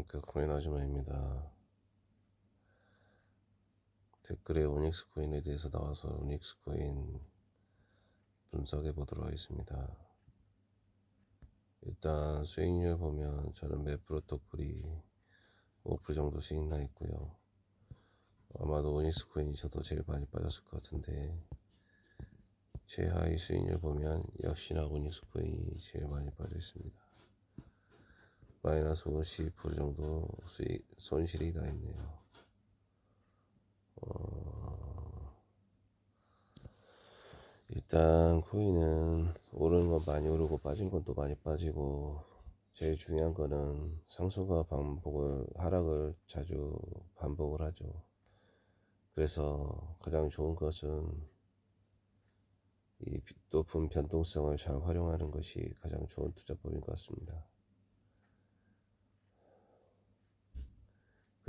안녕하십니까 코인 아주머니입니다. 댓글에 오닉스 코인에 대해서 나와서 오닉스 코인 분석해 보도록 하겠습니다. 일단 수익률 보면 저는 매 프로토콜이 5% 정도 수익 나 있고요. 아마도 오닉스 코인이 저도 제일 많이 빠졌을 것 같은데 최하위 수익률 보면 역시나 오닉스 코인이 제일 많이 빠져 있습니다 마이너스 50% 정도 수익 손실이 나 있네요. 어, 일단 코인은 오르는 건 많이 오르고 빠진 건 또 많이 빠지고 제일 중요한 거는 상승과 반복을 하락을 자주 반복을 하죠. 그래서 가장 좋은 것은 이 높은 변동성을 잘 활용하는 것이 가장 좋은 투자법인 것 같습니다.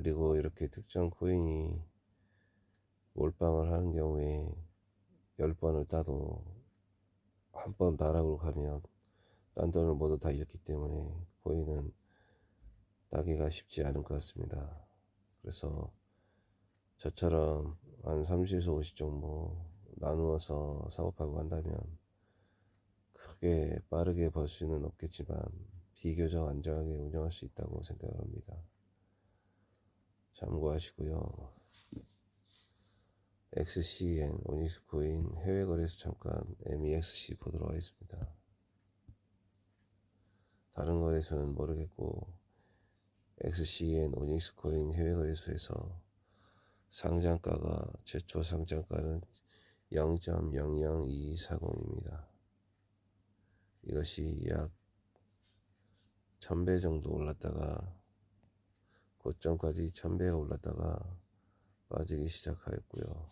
그리고 이렇게 특정 코인이 몰빵을 하는 경우에 10번을 따도 한 번 나락으로 가면 딴 돈을 모두 다 잃기 때문에 코인은 따기가 쉽지 않은 것 같습니다. 그래서 저처럼 한 30에서 50 정도 나누어서 사업하고 한다면 크게 빠르게 벌 수는 없겠지만 비교적 안정하게 운영할 수 있다고 생각을 합니다. 참고하시고요. XCN 오닉스 코인 해외 거래소 잠깐 MEXC 보도록 하겠습니다. 다른 거래소는 모르겠고 XCN 오닉스 코인 해외 거래소에서 상장가가 최초 상장가는 0.00240입니다. 이것이 약 1000배 정도 올랐다가 고점까지 1000배가 올랐다가 빠지기 시작하였고요.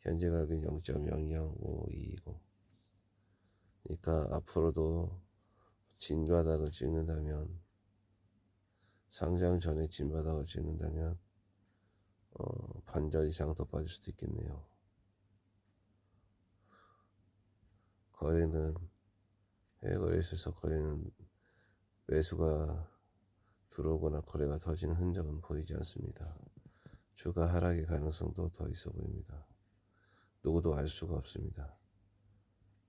현재 가격은 0.00520. 그러니까 앞으로도 진바닥을 찍는다면 상장 전에 진바닥을 찍는다면 어, 반절 이상 더 빠질 수도 있겠네요. 거래는 해외 거래소에서 거래는 매수가 들어오거나 거래가 터지는 흔적은 보이지 않습니다. 주가 하락의 가능성도 더 있어 보입니다. 누구도 알 수가 없습니다.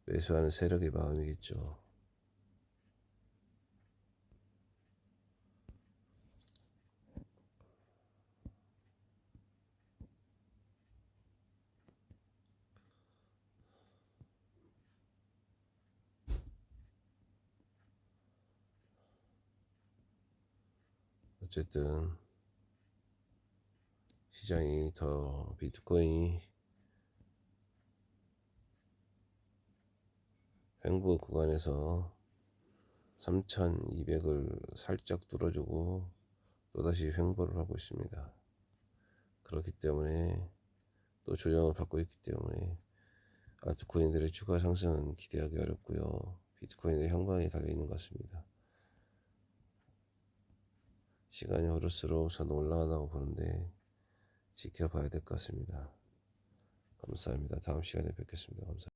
매수하는 세력의 마음이겠죠. 어쨌든 시장이 더 비트코인이 횡보 구간에서 3200을 살짝 뚫어주고 또다시 횡보를 하고 있습니다. 그렇기 때문에 또 조정을 받고 있기 때문에 아트코인들의 추가 상승은 기대하기 어렵고요. 비트코인의 향방이 달려있는 것 같습니다. 시간이 흐를수록 저는 올라간다고 보는데 지켜봐야 될 것 같습니다. 감사합니다. 다음 시간에 뵙겠습니다. 감사합니다.